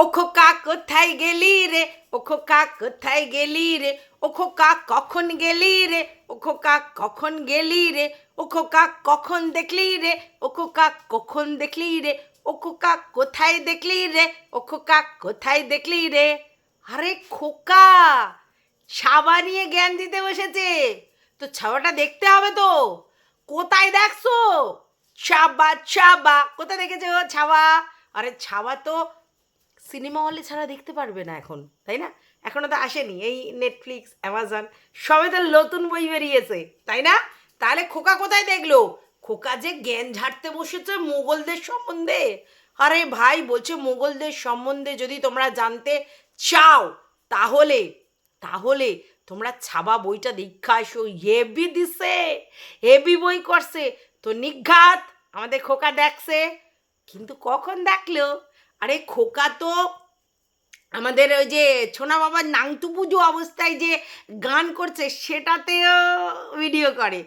ও খোকা কোথায় গেলি রে ও খোকা কোথায় গেলি রে ও খোকা কখন গেলি রে ও খোকা কখন গেলি রে ও খোকা কখন দেখলি রে ও খোকা কখন দেখলি রে ও খোকা কোথায় দেখলি রে ও খোকা কোথায় দেখলি রে আরে খোকা ছাবা নিয়ে জ্ঞান দিতে বসেছে তো ছাবাটা দেখতে হবে তো কোথায় দেখছ ছাবা ছাবা কোথায় দেখেছ ছাবা আরে ছাবা তো সিনেমা হলে ছাড়া দেখতে পারবে না এখন, তাই না? এখনও তো আসেনি, এই নেটফ্লিক্স অ্যামাজন সবে তো নতুন বই বেরিয়েছে, তাই না? তাহলে খোকা কোথায় দেখল? খোকা যে জ্ঞান ঝাড়তে বসেছে মোগলদের সম্বন্ধে। আরে ভাই, বলছে মোগলদের সম্বন্ধে যদি তোমরা জানতে চাও, তাহলে তাহলে তোমরা ছাবা বইটা দীক্ষা আসো। হেভি দিছে হেভি বই করছে। তো নিঘাত, আমাদের খোকা দেখছে। কিন্তু কখন দেখল? আরে খোকা তো আমাদের ওই যে ছোনা বাবার নাংতু পুজো অবস্থায় যে গান করছে, সেটাতেও ভিডিও করে।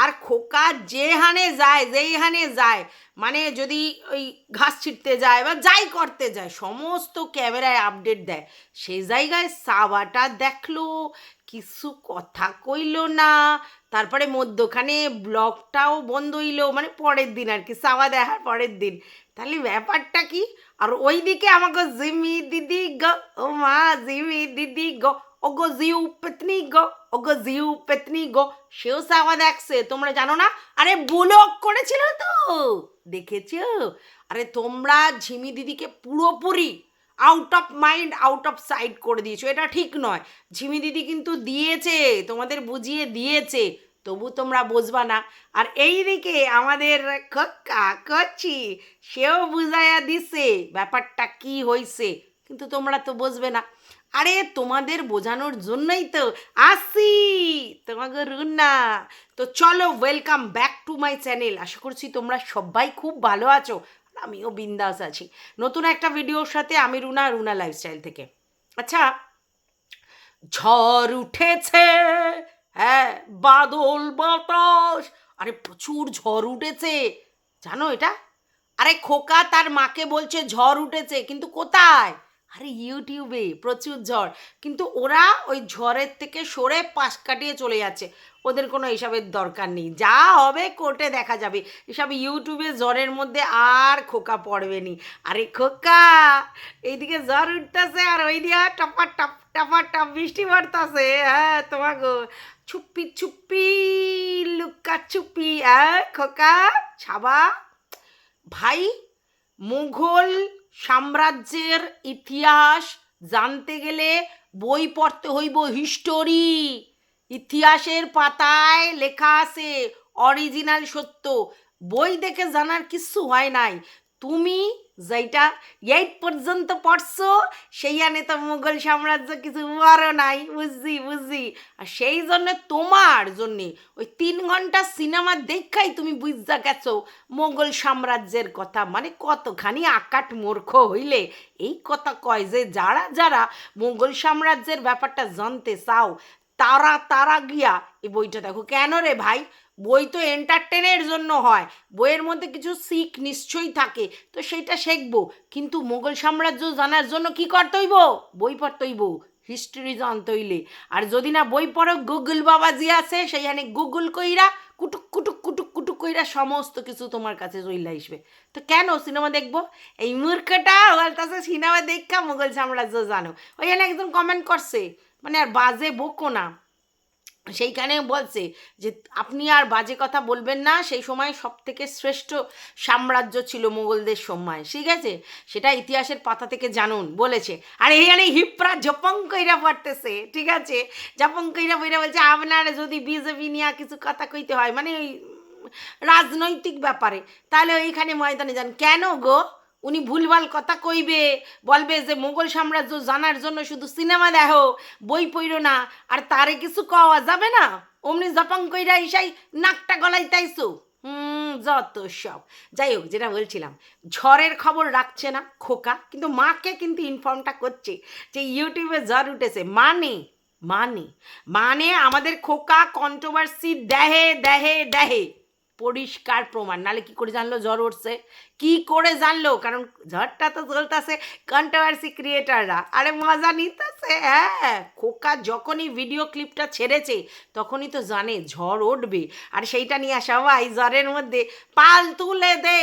আর খোকা যে হানে যায় যেই হানে যায় মানে যদি ওই ঘাস ছিটতে যায় বা যাই করতে যায়, সমস্ত ক্যামেরায় আপডেট দেয়। সেই জায়গায় সাবাটা দেখল, কিছু কথা কইলো না। তারপরে মধ্যখানে ব্লগটাও বন্ধ হইল মানে পরের দিন আর কি সাবা দেখার পরের দিন। তাহলে ব্যাপারটা কি? আর ওইদিকে আমাকে জিমি দিদি গ, ও মা জিমি দিদি গ ও গো জিউ পেতনি গ ও গো জিউ পেতনি গ, সেও সাবা দেখছে, তোমরা জানো না? আরে ব্লগ করেছিল তো, দেখেছ? আরে তোমরা ঝিমি দিদিকে পুরোপুরি out of mind out of sight করে দিয়েছ, এটা ঠিক নয়। ঝিমি দিদি কিন্তু দিয়েছে, তোমাদের বুঝিয়ে দিয়েছে তবু তোমরা বুঝবা না। আর এই দিকে আমাদের খক্কা কচি সেও বুঝাইয়া দিছে ব্যাপারটা কি হইছে, কিন্তু তোমরা তো বুঝবে না। আরে তোমাদের বোঝানোর জন্যই তো আসি, তোমাকে রুনা তো চলো welcome back to my channel আশা করছি তোমরা সবাই খুব ভালো আছো আমিও বিন্দাস আছি। নতুন একটা ভিডিওর সাথে আমি রুনা রুনা লাইফস্টাইল থেকে। আচ্ছা ঝড় উঠেছে হ্যাঁ বাদল বাতাস। আরে, প্রচুর ঝড় উঠেছে। জানো এটা? আরে, খোকা তার মাকে বলছে ঝড় উঠেছে, কিন্তু কোথায়? আরে ইউটিউবে প্রচুর ঝড়। কিন্তু ওরা ওই ঝড়ের থেকে সরে পাশ কাটিয়ে চলে যাচ্ছে। ওদের কোনো এসবের দরকার নেই। যা হবে কোর্টে দেখা যাবে। এসব ইউটিউবে জ্বরের মধ্যে আর খোকা পড়বে নি। আরে খোকা, এইদিকে জ্বর উঠতেছে আর ওই দিয়া টপা টপ টপা টপ বৃষ্টি পড়তেছে। হ্যাঁ তোমাকে ছুপ্পি ছুপ্পি লুকা ছুপ্পি হ্যাঁ খোকা, ছাবা। ভাই, মুঘল সাম্রাজ্যের ইতিহাস জানতে গেলে বই পড়তে হইব হিস্টোরি। ইতিহাসের পাতায় লেখা আছে অরিজিনাল সত্য। বই দেখে জানার কিছু হয় নাই। তুমি যেটা এইট পর্যন্ত পড়ছো সেই আনে তো মুঘল সাম্রাজ্য কিছু বড় নাই, বুঝছি বুঝছি। আর সেই জন্য তোমার জন্যে ওই তিন ঘণ্টা সিনেমা দেখাই তুমি বুঝা গেছো মোগল সাম্রাজ্যের কথা। মানে কতখানি আকাট মূর্খ হইলে। এই কথা কয় যে যারা যারা মোগল সাম্রাজ্যের ব্যাপারটা জানতে চাও তারা তারা গিয়া এই বইটা দেখো। কেন রে ভাই? বই তো এন্টারটেনের জন্য হয়। বইয়ের মধ্যে কিছু শিখ নিশ্চয়ই থাকে, তো সেটা শিখব। কিন্তু মোগল সাম্রাজ্য জানার জন্য কি করতে হইব বই পড়তে হইব হিস্ট্রি জানতে হইলে আর যদি না বই পড়ো, গুগল বাবা যে আছে, সেইখানে গুগল কইরা, কুটুক কুটুক কুটুক কুটুক কইরা সমস্ত কিছু তোমার কাছে চইলা আসবে। তো কেন সিনেমা দেখব? এই মূর্খটা বলতেছে সিনেমা দেখা মোগল সাম্রাজ্য জানো। ওইখানে একজন কমেন্ট করছে মানে আর বাজে বকো না। সেইখানে বলছে যে, আপনি আর বাজে কথা বলবেন না, সেই সময় সব থেকে শ্রেষ্ঠ সাম্রাজ্য ছিল মোগলদের সময়। ঠিক আছে? সেটা ইতিহাসের পাতা থেকে জানুন, বলেছে। আর এইখানে হিপরা ঝপং কইরা পড়তেছে, ঠিক আছে? ঝপং কইরা বইরা বলছে, আপনার যদি বিজেপি নিয়ে কিছু কথা কইতে হয় মানে ওই রাজনৈতিক ব্যাপারে, তাহলে ওইখানে ময়দানে যান। কেন গো? উনি ভুলভাল কথা কইবে, বলবে যে মোগল সাম্রাজ্য জানার জন্য শুধু সিনেমা দেখো, বই পড়ো না, আর তারে কিছু কওয়া যাবে না? অমনি জপাং কইরা ইসাই নাকটা গলাই তাইছো? হুম, যত সব। যাই হোক, যেটা বলছিলাম, ঝড়ের খবর রাখছে না খোকা, কিন্তু মাকে কিন্তু ইনফর্মটা করছে যে ইউটিউবে জ্বর উঠেছে। মানে মানে মানে আমাদের খোকা কন্ট্রোভার্সি দেহে দেহে দেহে। পরিষ্কার প্রমাণ। নালে কি করে জানলো? জ্বর উঠছে। কি করে জানলো? কারণ ঝড়টা তো চলতেছে কন্ট্রোভার্সি ক্রিয়েটাররা আরে মজা নিতেছে হ্যাঁ। খোকা যখনই ভিডিও ক্লিপটা ছেড়েছে, তখনই তো জানে ঝড় উঠবে। আর সেইটা নিয়ে আসা সবাই জ্বরের মধ্যে, পাল তুলে দে,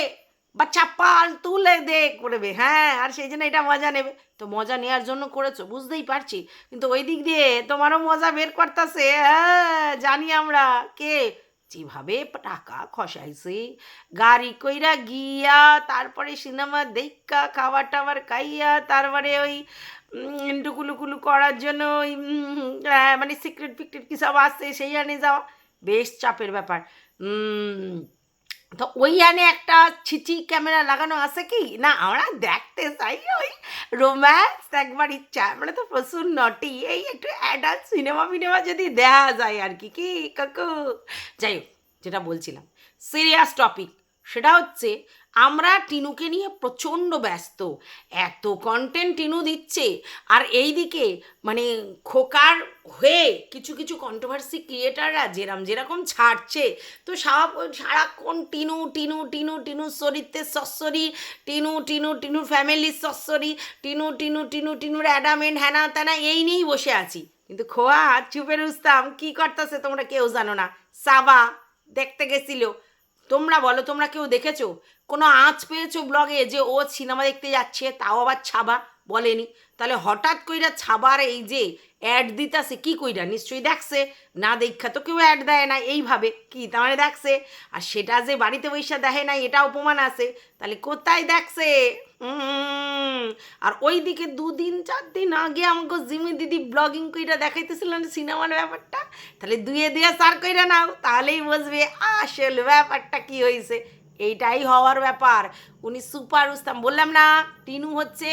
বাচ্চা পাল তুলে দে করবে হ্যাঁ। আর সেই জন্য এটা মজা নেবে। তো মজা নেওয়ার জন্য করেছ, বুঝতেই পারছি। কিন্তু ওই দিক দিয়ে তোমারও মজা বের করতেছে হ্যাঁ। জানি আমরা কে। যেভাবে টাকা খসাইছে, গাড়ি কইরা গিয়া তারপরে সিনেমা দেখা খাবার টাবার খাইয়া তারপরে ওই ডুকুলুকুলু করার জন্য ওই মানে সিক্রেট ফিক্রেট কী সব আসছে, সেই আনে যাওয়া। বেশ চাপের ব্যাপার। তো ওই আনে একটা ছিচি ক্যামেরা লাগানো আছে কি? না, আমরা দেখতে চাই ওই রোম্যান্স একবার ইচ্ছা। মানে তো প্রচুর নটি এই একটু অ্যাডাল্ট সিনেমা ফিনেমা যদি দেখা যায় আর কি কি কাকু? যাই হোক, যেটা বলছিলাম। সিরিয়াস টপিক সেটা হচ্ছে, আমরা টিনুকে নিয়ে প্রচণ্ড ব্যস্ত। এত কন্টেন্ট টিনু দিচ্ছে, আর এইদিকে মানে খোকার হয়ে কিছু কিছু কন্ট্রোভার্সি ক্রিয়েটাররা যেরম যেরকম ছাড়ছে, তো সব সারাক্ষণ টিনু টিনু টিনু টিনু চরিত্রের সস্বরী টিনু টিনু টিনুর ফ্যামিলির সস্বরী টিনু টিনু টিনু, টিনুর অ্যাডামেন্ট হ্যানা ত্যানা এই নিয়েই বসে আছি। কিন্তু খোয়া চুপে রুস্তাম কি করতেছে তোমরা কেউ জানো না। সাবা, দেখতে গেছিল। তোমরা বলো, তোমরা কেউ দেখেছ? কোনো আঁচ পেয়েছ ব্লগে যে ও সিনেমা দেখতে যাচ্ছে, তাও আবার ছাবা? বলেনি। তাহলে হঠাৎ কইরা ছাবার এই যে অ্যাড দিতাছে, কি কইরা? নিশ্চয়ই দেখছে। না দেখা তো কেউ অ্যাড দেয় না এইভাবে। কি মানে দেখছে? আর সেটা যে বাড়িতে বৈশা দেখে না এটা অপমান আছে। তাহলে কোথায় দেখছে? আর ওইদিকে দুদিন চার দিন আগে আমাকে জিমি দিদি ব্লগিং কইরা দেখাইতেছিলেন সিনেমার ব্যাপারটা? তাহলে দুয়ে দুয়ে সার কইরা নাও, তাহলেই বুঝবে আসল ব্যাপারটা কি হয়েছে এইটাই হওয়ার ব্যাপার। উনি সুপার উস্তাম। বললাম না, টিনু হচ্ছে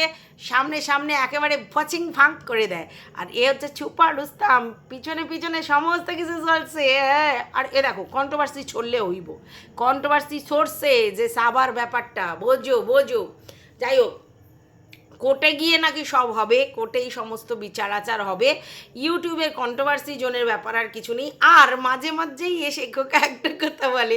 সামনে সামনে একেবারে ফচিং ফাঁক করে দেয়। আর এ হচ্ছে সুপার উস্তাম। পিছনে পিছনে সমস্ত কিছু চলছে। হ্যাঁ আর এ দেখো কন্ট্রোভার্সি ছড়লে হইব। কন্ট্রোভার্সি ছড়ছে যে সাবার ব্যাপারটা। বোঝো বোঝো। যাই হোক কোর্টে গিয়ে নাকি সব হবে, কোর্টেই সমস্ত বিচার আচার হবে। ইউটিউবের কন্ট্রোভার্সি জোনের ব্যাপার আর কিছু নেই। আর মাঝে মাঝেই এসে খোকা একটা কথা বলে,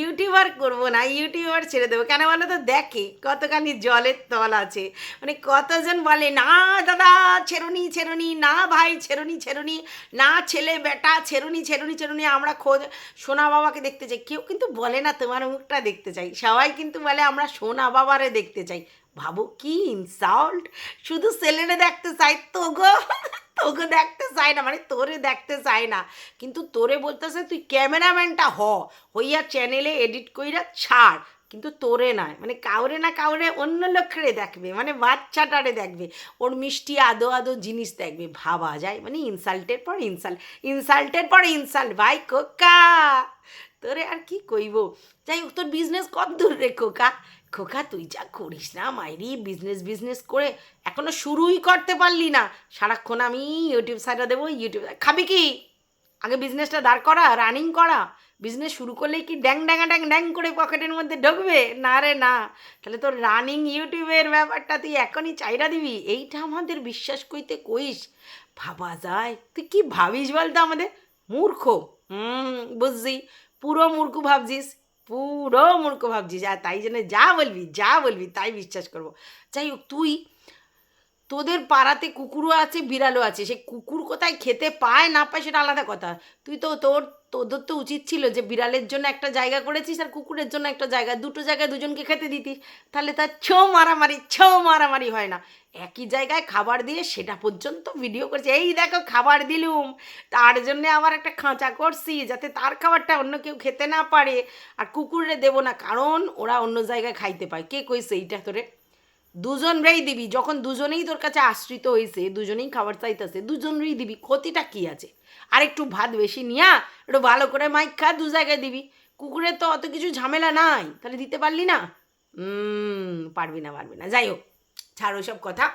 ইউটিউবার করব না, ইউটিউবার ছেড়ে দেবো। কেন বলো তো? দেখে কতখানি জলের তল আছে। মানে কতজন বলে, না দাদা ছেরুনি ছেরুনি না ভাই ছেরুনি ছেরুনি না ছেলে বেটা ছেরুনি ছেরুনি ছেরুনি আমরা খোঁজ, সোনা বাবাকে দেখতে চাই। কেউ কিন্তু বলে না, তোমার মুখটা দেখতে চাই। সবাই কিন্তু বলে, আমরা সোনা বাবারে দেখতে চাই। ভাবো কি ইনসাল্ট শুধু ছেলেরে দেখতে চাই, তোগো। তোকে দেখতে চাই না মানে তোরে দেখতে চাই না। কিন্তু তোরে বলতেছে, তুই ক্যামেরাম্যানটা হ, হইয়া চ্যানেলে এডিট কইরা ছাড়। কিন্তু তোরে নয় মানে কাউরে না কাউরে অন্য লোকেরে দেখবে মানে বাচ্চাটারে দেখবে, ওর মিষ্টি আদো আদো জিনিস দেখবে। ভাবা যায় মানে ইনসাল্টের পর ইনসাল্ট ইনসাল্টের পর ইনসাল্ট ভাই কোকা তোরে আর কি কইব? যাই হোক, তোর বিজনেস কত দূর রে খোকা? খোকা তুই যা করিস না, মাইরি বিজনেস বিজনেস করে এখনও শুরুই করতে পারলি না। সারাক্ষণ আমি ইউটিউব সাইডে দেবো ইউটিউব খাবি কি? আগে বিজনেসটা দাঁড় করা রানিং করা। বিজনেস শুরু করলেই কি ড্যাং, ড্যাঙা, ড্যাং ড্যাং করে পকেটের মধ্যে ঢুকবে? না রে, না। তাহলে তোর রানিং ইউটিউবের ব্যাপারটা তুই এখনই চাইরা দিবি। এইটা আমাদের বিশ্বাস কইতে কইস। ভাবা যায়। তুই কি ভাবিস বলতো আমাদের? মূর্খ। হুম, বুঝছি। পুরো মূর্খ ভাবছিস। পুরো মূর্খ ভাবছিস। আর তাই জন্য যা বলবি যা বলবি তাই বিশ্বাস করব। যাই হোক, তুই তোদের পাড়াতে কুকুরও আছে, বিড়ালও আছে। সে কুকুর কোথায় খেতে পায় না পায় সেটা আলাদা কথা। তুই তো তোর তোদের তো উচিত ছিল যে বিড়ালের জন্য একটা জায়গা করেছিস আর কুকুরের জন্য একটা জায়গা, দুটো জায়গায় দুজনকে খেতে দিতিস। তাহলে তার ছো মারামারি ছো মারামারি হয় না। একই জায়গায় খাবার দিয়ে সেটা পর্যন্ত ভিডিও করছে। এই দেখো খাবার দিলুম। তার জন্যে আবার একটা খাঁচা করছি যাতে তার খাবারটা অন্য কেউ খেতে না পারে। আর কুকুরে দেবো না, কারণ ওরা অন্য জায়গায় খাইতে পায়। কে কইছে এইটা তোরে? দুজনরেই দিবি। যখন দুজনেই তোর কাছে আশ্রিত হয়েছে দুজনেই খাবার চাইতেছে, দুজনেরই দিবি। ক্ষতিটা কি আছে? আর একটু ভাত বেশি নিয়া, একটু ভালো করে মাইক খা দু জায়গায় দিবি। কুকুরের তো অত কিছু ঝামেলা নাই, তাহলে দিতে পারলি না? পারবি না পারবি না। যাই হোক, ছাড় ওইসব কথা।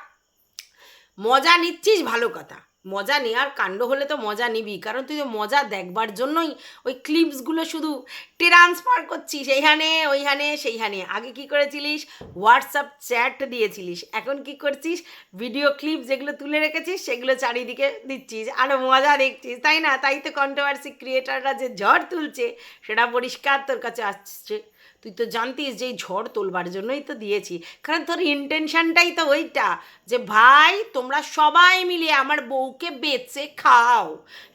মজা নিচ্ছিস, ভালো কথা। মজা নেওয়ার কাণ্ড হলে তো মজা নিবি। কারণ তুই তো মজা দেখবার জন্যই ওই ক্লিপসগুলো শুধু ট্রান্সফার করছিস। এইখানে, ওইখানে, সেইখানে। আগে কি করেছিলিস? হোয়াটসঅ্যাপ চ্যাট দিয়েছিলিস। এখন কি করছিস? ভিডিও ক্লিপ যেগুলো তুলে রেখেছিস, সেগুলো চারিদিকে দিচ্ছিস। আরও মজা দেখছিস। তাই না? তাই তো কন্ট্রোভার্সি ক্রিয়েটাররা যে ঝড় তুলছে, সেটা পরিষ্কার তোর কাছে আসছে। তুই তো জানতিস যে এই ঝড় তোলবার জন্যই তো দিয়েছি। কারণ তোর ইন্টেনশনটাই তো ওইটা যে, ভাই, তোমরা সবাই মিলিয়ে আমার বউকে বেচে খাও।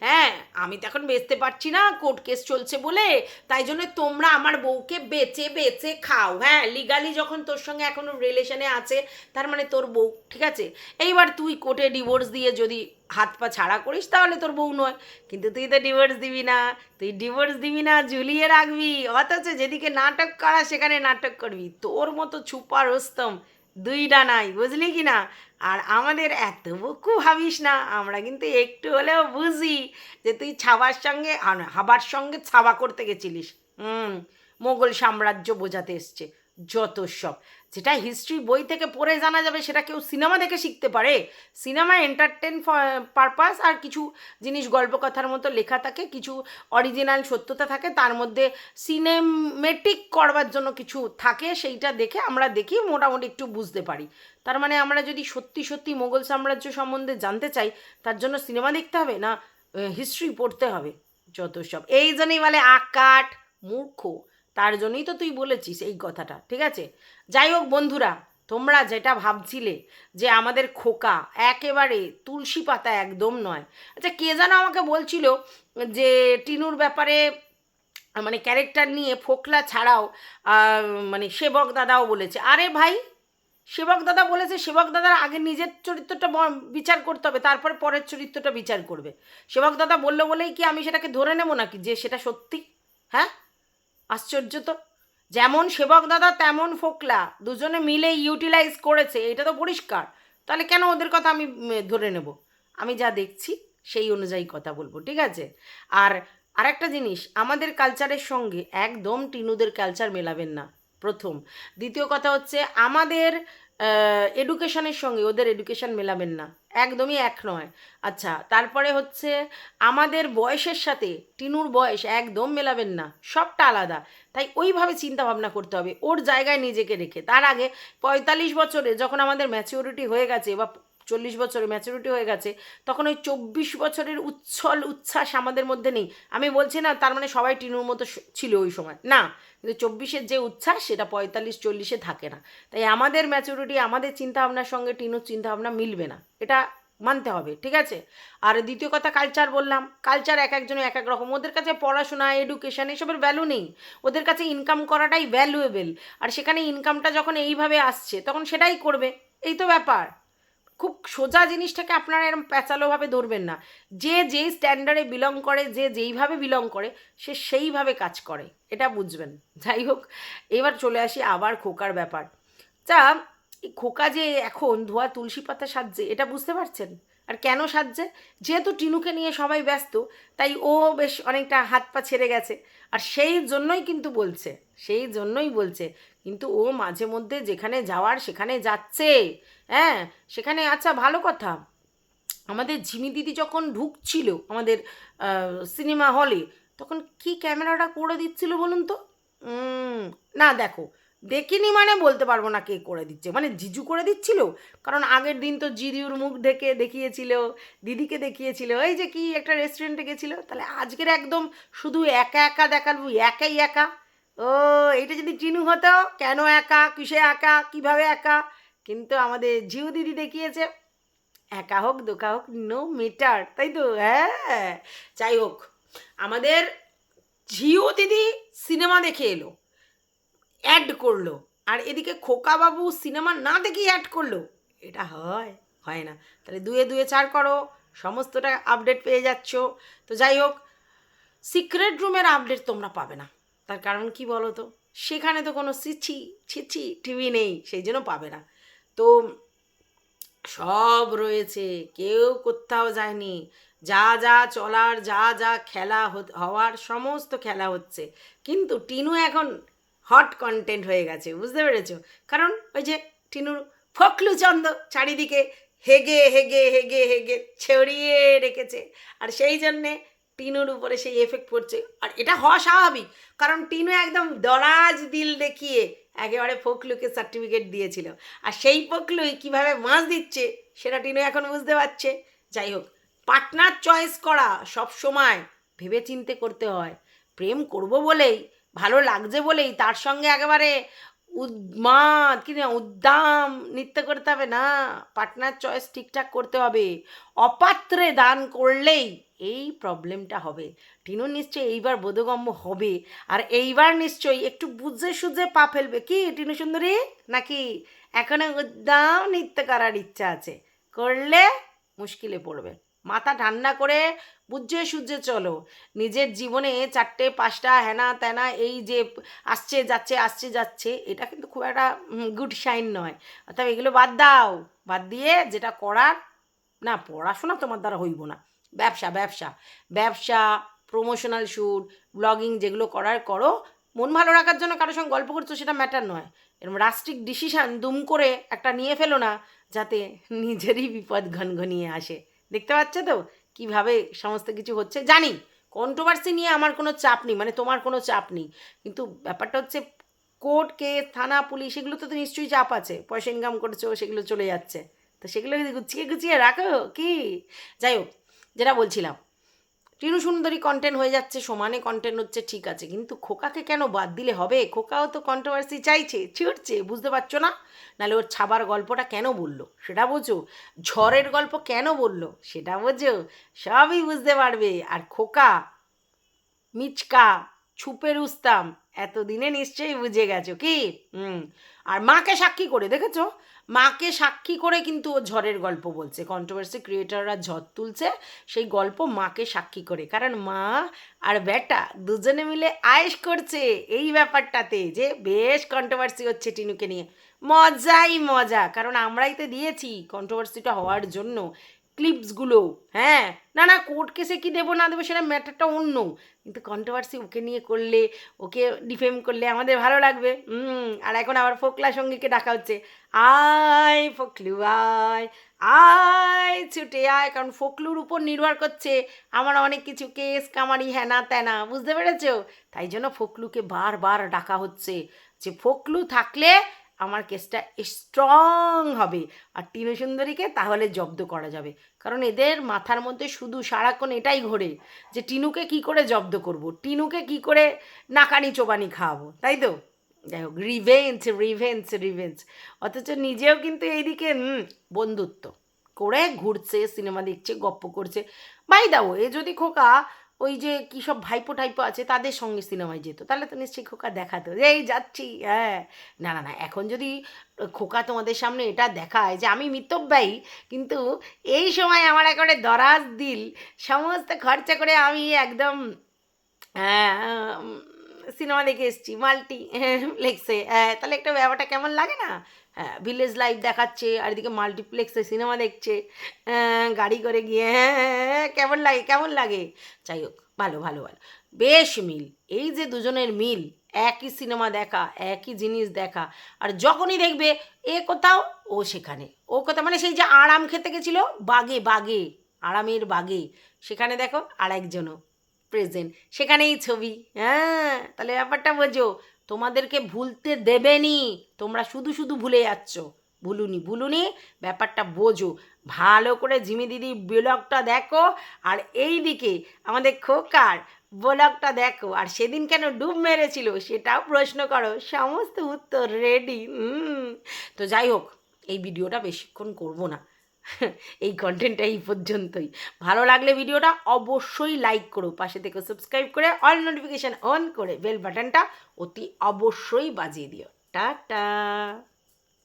হ্যাঁ আমি তো এখন বেচতে পারছি না, কোর্ট কেস চলছে বলে, তাই জন্য তোমরা আমার বউকে বেচে বেচে খাও। হ্যাঁ লিগালি যখন তোর সঙ্গে এখনও রিলেশনে আছে, তার মানে তোর বউ, ঠিক আছে? এইবার তুই কোর্টে ডিভোর্স দিয়ে যদি হাত পা ছাড়া করিস তাহলে তোর বউ নয়। কিন্তু তুই তো ডিভোর্স দিবি না। তুই ডিভোর্স দিবি না, ঝুলিয়ে রাখবি। অথচ যেদিকে নাটক করা, সেখানে নাটক করবি। তোর মতো ছুপা রস্তম দুইটা নাই বুঝলি কি না? আর আমাদের এত বকু ভাবিস না, আমরা কিন্তু একটু হলেও বুঝি যে তুই ছাবার সঙ্গে হাবার সঙ্গে ছাবা করতে গেছিলিস। হুম, মোগল সাম্রাজ্য বোঝাতে এসছে। যত সব। যেটা হিস্ট্রি বই থেকে পড়ে জানা যাবে, সেটা কেউ সিনেমা দেখে শিখতে পারে। সিনেমা এন্টারটেন পারপাস আর কিছু জিনিস গল্পকথার মতো লেখা থাকে, কিছু অরিজিনাল সত্যতা থাকে, তার মধ্যে সিনেমেটিক করবার জন্য কিছু থাকে, সেইটা দেখে আমরা দেখি, মোটামুটি একটু বুঝতে পারি। তার মানে আমরা যদি সত্যি সত্যি মোগল সাম্রাজ্য সম্বন্ধে জানতে চাই, তার জন্য সিনেমা দেখতে হবে না হিস্ট্রি পড়তে হবে, যত সব। এই জন্যই বলে আকাট মূর্খ। তার জন্যই তো তুই বলেছিস এই কথাটা, ঠিক আছে? যাই হোক বন্ধুরা, তোমরা যেটা ভাবছিলে যে আমাদের খোকা একেবারে তুলসী পাতা একদম নয়। আচ্ছা কে যেন আমাকে বলছিল যে টিনুর ব্যাপারে মানে ক্যারেক্টার নিয়ে ফোকলা ছাড়াও মানে সেবক দাদাও বলেছে। আরে ভাই, সেবক দাদা বলেছে সেবক দাদার আগে নিজের চরিত্রটা বিচার করতে হবে, তারপরে পরের চরিত্রটা বিচার করবে। সেবক দাদা বলল বলেই কি আমি সেটাকে ধরে নেব নাকি যে সেটা সত্যি? হ্যাঁ? আশ্চর্য তো। যেমন সেবক দাদা, তেমন ফোকলা। দুজনে মিলে ইউটিলাইজ করেছে, এটা তো পরিষ্কার। তাহলে কেন ওদের কথা আমি ধরে নেব? আমি যা দেখছি, সেই অনুযায়ী কথা বলব, ঠিক আছে? আর আরেকটা জিনিস, আমাদের কালচারের সঙ্গে একদম টিনুদের কালচার মেলাবেন না, প্রথম। দ্বিতীয় কথা হচ্ছে, আমাদের এডুকেশনের সঙ্গে ওদের এডুকেশন মেলাবেন না। একদমই এক নয়। আচ্ছা তারপরে হচ্ছে আমাদের বয়সের সাথে টিনুর বয়স একদম মেলাবেন না। সবটা আলাদা। তাই ওইভাবে চিন্তা ভাবনা করতে হবে। ওর জায়গায় নিজেকে রেখে। তার আগে পঁয়তাল্লিশ বছরে যখন আমাদের ম্যাচিউরিটি হয়ে গেছে বা চল্লিশ বছরে ম্যাচুরিটি হয়ে গেছে, তখন ওই চব্বিশ বছরের উচ্ছল উচ্ছ্বাস আমাদের মধ্যে নেই। আমি বলছি না, তার মানে সবাই টিনুর মতো ছিল ওই সময়। না, কিন্তু চব্বিশের যে উচ্ছ্বাস, সেটা পঁয়তাল্লিশ, চল্লিশে থাকে না। তাই আমাদের ম্যাচুরিটি আমাদের চিন্তাভাবনার সঙ্গে টিনুর চিন্তাভাবনা মিলবে না। এটা মানতে হবে, ঠিক আছে? আর দ্বিতীয় কথা কালচার বললাম। কালচার এক একজন এক এক রকম। ওদের কাছে পড়াশোনা এডুকেশন এসবের ভ্যালু নেই। ওদের কাছে ইনকাম করাটাই ভ্যালুয়েবেল আর সেখানে ইনকামটা যখন এইভাবে আসছে, তখন সেটাই করবে। এই তো ব্যাপার। খুব সোজা জিনিসটাকে আপনারা এরকম প্যাচালোভাবে ধরবেন না। যে যেই স্ট্যান্ডার্ডে বিলং করে, যে যেইভাবে বিলং করে, সে সেইভাবে কাজ করে। এটা বুঝবেন। যাই হোক, এবার চলে আসি আবার খোকার ব্যাপার। তা খোকা যে এখন ধোয়া তুলসী পাতা সাজছে, এটা বুঝতে পারছেন? আর কেন সাজছে? যেহেতু টিনুকে নিয়ে সবাই ব্যস্ত, তাই ও বেশ অনেকটা হাত পা ছেড়ে গেছে। আর সেই জন্যই কিন্তু বলছে, সেই জন্যই বলছে। কিন্তু ও মাঝে মধ্যে যেখানে যাওয়ার সেখানে যাচ্ছে। হ্যাঁ সেখানে আচ্ছা ভালো কথা। আমাদের ঝিমি দিদি যখন ঢুকছিল আমাদের সিনেমা হলে, তখন কি ক্যামেরাটা করে দিচ্ছিল বলুন তো? না, দেখো, দেখিনি মানে বলতে পারব না কে করে দিচ্ছে। মানে জিজু করে দিচ্ছিল, কারণ আগের দিন তো জিদিউর মুখ ঢেকে দেখিয়েছিল, দিদিকে দেখিয়েছিল, এই যে কি একটা রেস্টুরেন্টে গেছিল, তাহলে আজকের একদম শুধু একা একা দেখাবো, একাই একা? ও এটা যদি চিনু হতো, কেন একা, কিসে একা, কীভাবে একা? কিন্তু আমাদের জিউ দিদি দেখিয়েছে, একা হোক, দোকা হোক নো মিটার তাই তো? হ্যাঁ যাই হোক, আমাদের ঝিও দিদি সিনেমা দেখে এলো অ্যাড করল, আর এদিকে খোকা বাবু সিনেমা না দেখেই অ্যাড করল, এটা হয় হয় না। তাহলে দুয়ে দুয়ে চার করো, সমস্তটা আপডেট পেয়ে যাচ্ছ। তো যাই হোক সিক্রেট রুমের আপডেট তোমরা পাবে না। তার কারণ কি বলো তো? সেখানে তো কোনো সিছি ছিছি টিভি নেই, সেই জন্য পাবে না। তো সব রয়েছে। কেউ কোথাও যায়নি। যা যা চলার, যা যা খেলা হওয়ার সমস্ত খেলা হচ্ছে। কিন্তু টিনু এখন হট কন্টেন্ট হয়ে গেছে, বুঝতে পেরেছ? কারণ ওই যে টিনুর ফকলুচন্দ চারিদিকে হেগে হেগে হেগে হেগে ছড়িয়ে রেখেছে। আর সেই জন্যে টিনুর উপরে সেই এফেক্ট পড়ছে। আর এটা হওয়া স্বাভাবিক। কারণ টিনু একদম দরাজ দিল দেখিয়ে একেবারে ফোকলুকে সার্টিফিকেট দিয়েছিল। আর সেই ফোকলুই কীভাবে মাছ দিচ্ছে, সেটা টিনু এখন বুঝতে পারছে। যাই হোক, পার্টনার চয়েস করা সব সময় ভেবে চিনতে করতে হয়। প্রেম করব বলেই, ভালো লাগছে বলেই, তার সঙ্গে একেবারে উদ্মাদ কি উদ্দাম, নৃত্য করতে হবে না পার্টনার চয়েস ঠিকঠাক করতে হবে, অপাত্রে দান করলেই এই প্রবলেমটা হবে। টিনু নিশ্চয়ই এইবার বোধগম্য হবে, আর এইবার নিশ্চয়ই একটু বুঝে সুঝে পা ফেলবে। কি, টিনু সুন্দরী? নাকি এখনও উদ্দাম, নৃত্য করার ইচ্ছা আছে? করলে মুশকিলে পড়বে। মাথা ঠান্ডা করে বুঝে সুঝে চলো। নিজের জীবনে চারটে, পাঁচটা হেনা তেনা এই যে আসছে, যাচ্ছে আসছে, যাচ্ছে, এটা কিন্তু খুব একটা গুড সাইন নয়। অর্থাৎ এগুলো বাদ দাও। বাদ দিয়ে যেটা করার, না, পড়াশোনা তোমার দ্বারা হইব না। ব্যবসা ব্যবসা। ব্যবসা প্রমোশনাল শ্যুট ব্লগিং যেগুলো করার করো। মন ভালো রাখার জন্য কারোর সঙ্গে গল্প করছ সেটা ম্যাটার নয়। এরকম রাস্ট্রিক ডিসিশান দুম করে একটা নিয়ে ফেলো না, যাতে নিজেরই বিপদ ঘনঘনিয়ে আসে। দেখতে পাচ্ছ তো? কীভাবে সমস্ত কিছু হচ্ছে? জানি কন্ট্রোভার্সি নিয়ে আমার কোনো চাপ নেই মানে তোমার কোনো চাপ নেই। কিন্তু ব্যাপারটা হচ্ছে কোর্ট কে থানা পুলিশ এগুলো তো নিশ্চয়ই চাপ আছে। পয়সা ইনকাম করেছ, সেগুলো চলে যাচ্ছে। তো সেগুলো গুছিয়ে গুছিয়ে রাখো, কি? যাই হোক, যেটা বলছিলাম টিনু সুন্দরী কন্টেন্ট হয়ে যাচ্ছে, সমানে কন্টেন্ট হচ্ছে, ঠিক আছে। কিন্তু খোকাকে কেন বাদ দিলে হবে? খোকাও তো কন্ট্রোভার্সি চাইছে ছুটছে বুঝতে পারছ না? নাহলে ওর ছাবার গল্পটা কেন বলল? সেটা বোঝো। ঝড়ের গল্প কেন বলল? সেটা বোঝো। সবই বুঝতে পারবে। আর খোকা, মিচকা ছুপে রুস্তাম এতদিনে নিশ্চয়ই বুঝে গেছো কি? হুম। আর মাকে সাক্ষী করে, দেখেছ? মাকে সাক্ষী করে কিন্তু ও ঝড়ের গল্প বলছে। কন্ট্রোভার্সি ক্রিয়েটাররা ঝড় তুলছে, সেই গল্প মাকে সাক্ষী করে। কারণ মা আর বেটা দুজনে মিলে আয়েস করছে এই ব্যাপারটাতে যে বেশ কন্ট্রোভার্সি হচ্ছে টিনুকে নিয়ে। মজাই মজা, কারণ আমরাই তো দিয়েছি কন্ট্রোভার্সিটা হওয়ার জন্য। ক্লিপসগুলো হ্যাঁ? না না কোর্ট কেসে কি দেবো, না দেবো, সেটা ম্যাটারটা অন্য। কিন্তু কন্ট্রোভার্সি ওকে নিয়ে করলে, ওকে ডিফেম করলে আমাদের ভালো লাগবে। হুম, আর এখন আবার ফোকলা সঙ্গীকে ডাকা হচ্ছে। আয়, ফোকলু, আয় আয়, ছুটে আয়, কারণ ফোকলুর উপর নির্ভর করছে আমার অনেক কিছু কেস কামারি হ্যানা ত্যানা বুঝতে পেরেছ? তাই জন্য ফোকলুকে বারবার ডাকা হচ্ছে। যে ফোকলু থাকলে আমার কেসটা স্ট্রং হবে। আর টিনু সুন্দরীকে তাহলে জব্দ করা যাবে। কারণ এদের মাথার মধ্যে শুধু সারাক্ষণ এটাই ঘোরে যে টিনুকে কি করে জব্দ করব? টিনুকে কি করে নাকানি চোবানি খাওয়াবো? তাই তো? যাই হোক রিভেঞ্চ রিভেঞ্চ রিভেঞ্চ অথচ নিজেও কিন্তু এইদিকে বন্ধুত্ব। করে ঘুরছে সিনেমা দেখছে, গপ্প করছে। বাই দাও এ যদি খোকা ওই যে কী সব ভাইপো টাইপো আছে, তাদের সঙ্গে সিনেমায় যেত। তাহলে তো নিশ্চয়ই খোকা দেখাতো এই যাচ্ছি হ্যাঁ। না না না, এখন যদি খোকা তোমাদের সামনে এটা দেখায় যে, আমি মিতব্যয়ী, কিন্তু এই সময় আমার একেবারে দরাজ দিল, সমস্ত খরচা করে আমি একদম সিনেমা দেখে এসেছি, মাল্টি লেগসে তাহলে একটা ব্যাপারটা কেমন লাগে না? হ্যাঁ ভিলেজ লাইফ দেখাচ্ছে আর এদিকে মাল্টিপ্লেক্সে সিনেমা দেখছে। হ্যাঁ, গাড়ি করে গিয়ে হ্যাঁ কেমন লাগে কেমন লাগে? যাই হোক ভালো ভালো ভালো। বেশ মিল এই যে দুজনের মিল একই সিনেমা দেখা একই জিনিস দেখা আর যখনই দেখবে এ কোথাও ও সেখানে। ও কোথাও মানে সেই যে আরাম খেতে গেছিল বাগে বাগে আরামের বাগে। সেখানে দেখো আর একজনও প্রেজেন্ট সেখানেই ছবি। হ্যাঁ তাহলে ব্যাপারটা বোঝো। তোমাদেরকে ভুলতে দেবেনি। তোমরা শুধু শুধু ভুলে যাচ্ছ। ভুলুনি ভুলুনি, ব্যাপারটা বোঝো। ভালো করে ঝিমি দিদি ব্লগটা দেখো। আর এই দিকে আমাদের খোকার ব্লগটা দেখো। আর সেদিন কেন ডুব মেরেছিল সেটাও প্রশ্ন করো। সমস্ত উত্তর রেডি তো যাই হোক, এই ভিডিওটা বেশিক্ষণ করব না। এই কন্টেন্টটা এই পর্যন্তই। ভালো লাগলে ভিডিওটা অবশ্যই লাইক করো, পাশে থেকে সাবস্ক্রাইব করে অল নোটিফিকেশান অন করে বেল বাটনটা অতি অবশ্যই বাজিয়ে দিও। টাটা!